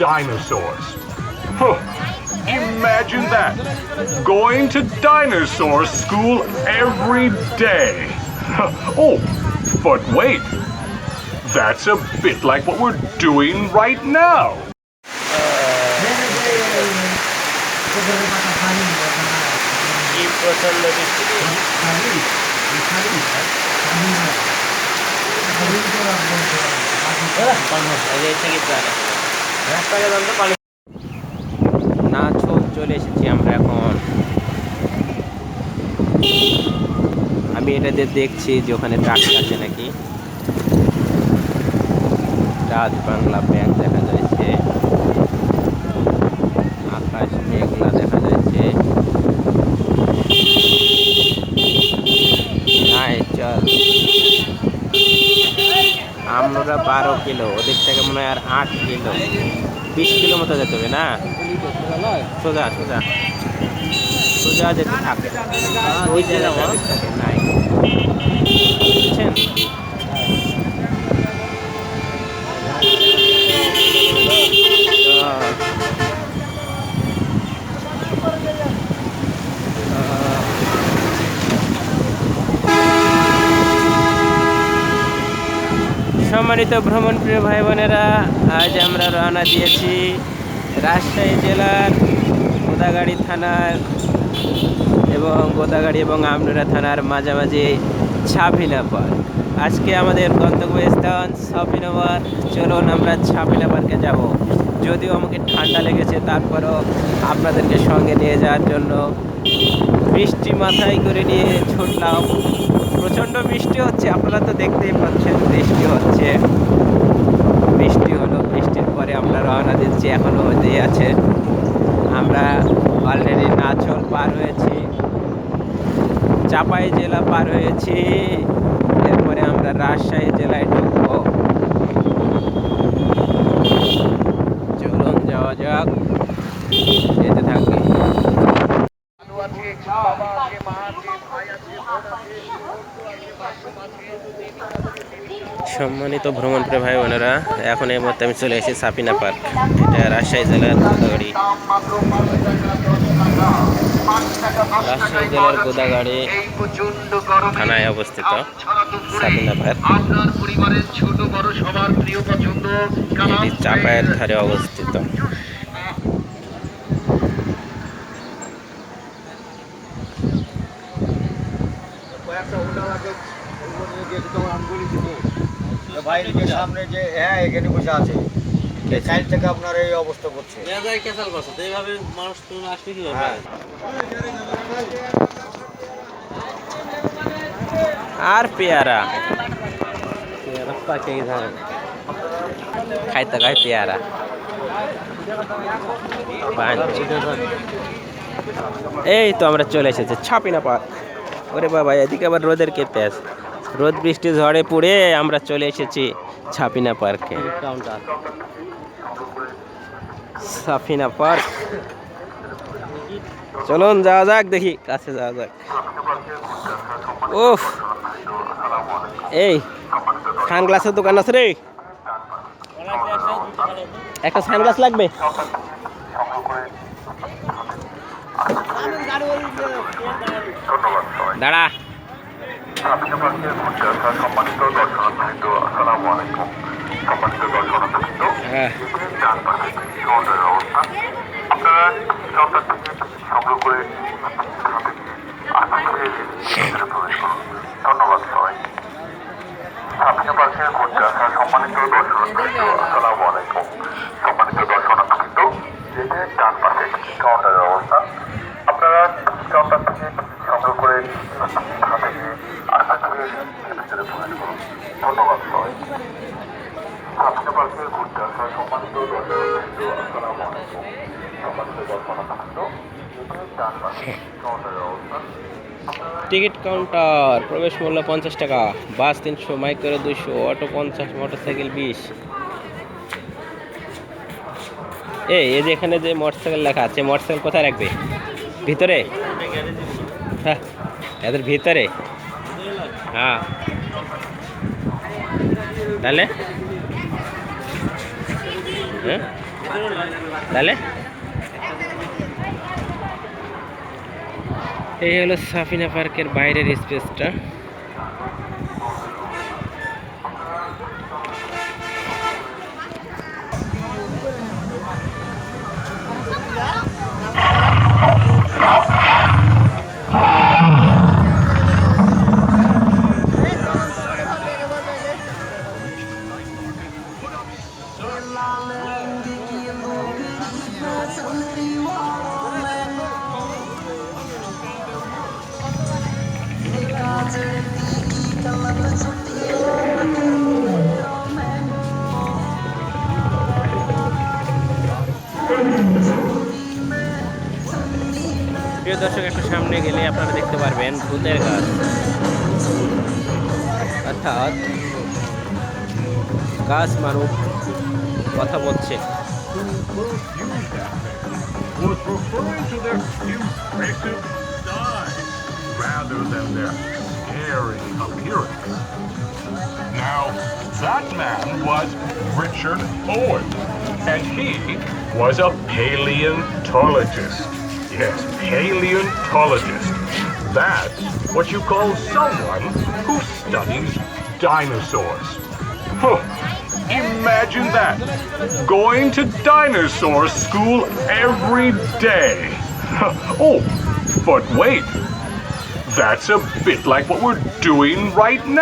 dinosaurs. Huh. Imagine that. Going to dinosaur school every day. oh, but wait. That's a bit like what we're doing right now. না ছোট চলে এসেছি আমরা এখন। আমি এটাতে দেখছি যে ওখানে ট্রাক আছে নাকি। রাজ বাংলা ব্যাংক দেখা যাচ্ছে আকাশ মেঘলা দেখা যাচ্ছে নাই চল আমরা বারো কিলো ওদিক থেকে মনে হয় আর আট কিলো। বিশ কিলো মতো যেতে হবে না? সোজা সোজা। সোজা যেতে থাকে। ওই যে নাই। বুঝছেন? সম্মানিত ভ্রমণ প্রিয় ভাই বোনেরা আজ আমরা রওনা দিয়েছি রাজশাহী জেলার গোদাগাড়ি থানার এবং গোদাগাড়ি এবং আমনুরা থানার মাঝামাঝি ছাপিনা পার্ক। আজকে আমাদের গন্তব্যস্থান ছাপিনা পার্ক চলুন আমরা ছাপিনা পার্কে যাব। যদিও আমাকে ঠান্ডা লেগেছে, তারপরও আপনাদেরকে সঙ্গে নিয়ে যাওয়ার জন্য বৃষ্টি মাথায় করে নিয়ে ছুটলাম। বৃষ্টি হচ্ছে, আপনারা তো দেখতেই পাচ্ছেন বৃষ্টি হচ্ছে। বৃষ্টি হলো, বৃষ্টির পরে আমরা রওনা দিচ্ছি এখনও হতেই আছে। আমরা অলরেডি নাচল পার হয়েছি। চাপাই জেলা পার হয়েছি। এরপরে আমরা রাজশাহী জেলায় ঢুকবো। চলুন যাওয়া যাক। যেতে থাকবে সম্মানিত ভ্রমণ প্রিয় ভাই বোনেরা এখন এই মুহূর্তে আমি চলে এসেছি সাপিনা পার্ক, এটা রাজশাহী জেলার গোদাগাড়ি। রাজশাহী জেলার গোদাগাড়ি থানায় অবস্থিত সাপিনা পার্ক। এটি চাপায়ের ধারে বড় ভাই এদিকে সামনে যে হ্যাঁ এখানে বসে আছে। সাইড থেকে আপনার এই অবস্থা করছে। হ্যাঁ। আর পেয়ারা। খাইতে খাই পেয়ারা। এই তো আমরা চলে এসেছি ছাপিনা পার্ক। ওরে বাবা এদিকে আবার রোদের কেপে আছে। রোদ বৃষ্টি ঝড়ে পড়ে আমরা চলে এসেছি ছাপিনা পার্কে। সাফিনা পার্ক। চলুন যাওয়া যাক, দেখি কাছে যাওয়া যাক। ওফ এই সানগ্লাসের দোকান আছে রে। একটা সানগ্লাস লাগবে। দাঁড়া। আপনি পাশে ঘুরতে আসা সম্মানিত দর্শনার্থীবৃন্দ আসসালামু আলাইকুম সম্মানিত দর্শনার্থীবৃন্দ পাশে সমুদ্রের অবস্থান আপনারা সন্তান থেকে সংগ্রহ করে ধন্যবাদ সবাই আপনি পাশে ঘুরতে আসা সম্মানিত দর্শনার্থীবৃন্দ আসসালামু আলাইকুম সম্মানিত দর্শনার্থীবৃন্দ যেতে ডান পাশে কাউন্টারের অবস্থান আপনারা কাউন্টার থেকে সংগ্রহ করে হাতে নিয়ে আজকে ভিতরে প্রবেশ করুন ধন্যবাদ সবাই আপনি পাশে ঘুরতে আসা সম্মানিত দর্শনার্থীবৃন্দ আসসালামু আলাইকুম সম্মানিত দর্শনার্থীবৃন্দ যেতে ডান পাশে কাউন্টারের অবস্থান টিকিট কাউন্টার, প্রবেশ মূল্য পঞ্চাশ টাকা, বাস তিনশো মাইক্রো দুইশো, অটো পঞ্চাশ, মোটরসাইকেল বিশ। এই এই যে এখানে যে মোটরসাইকেল লেখা আছে, মোটরসাইকেল কোথায় রাখবে? ভিতরে? হ্যাঁ এদের ভিতরে। হ্যাঁ। তাহলে? হ্যাঁ? তাহলে? এই হলো সাফিনা পার্কের বাইরের স্পেসটা। প্রিয় দর্শক একটু সামনে গেলে আপনারা দেখতে পারবেন ভূতের গাছ অর্থাৎ গাছ মানুষ কথা বলছে was referring to their impressive size rather than their scary appearance. Now, that man was Richard Owen, and he was a paleontologist. Yes, paleontologist. That's what you call someone who studies dinosaurs. Huh. Imagine that. Going to dinosaur school every day. oh, but wait. That's a bit like what we're doing right now.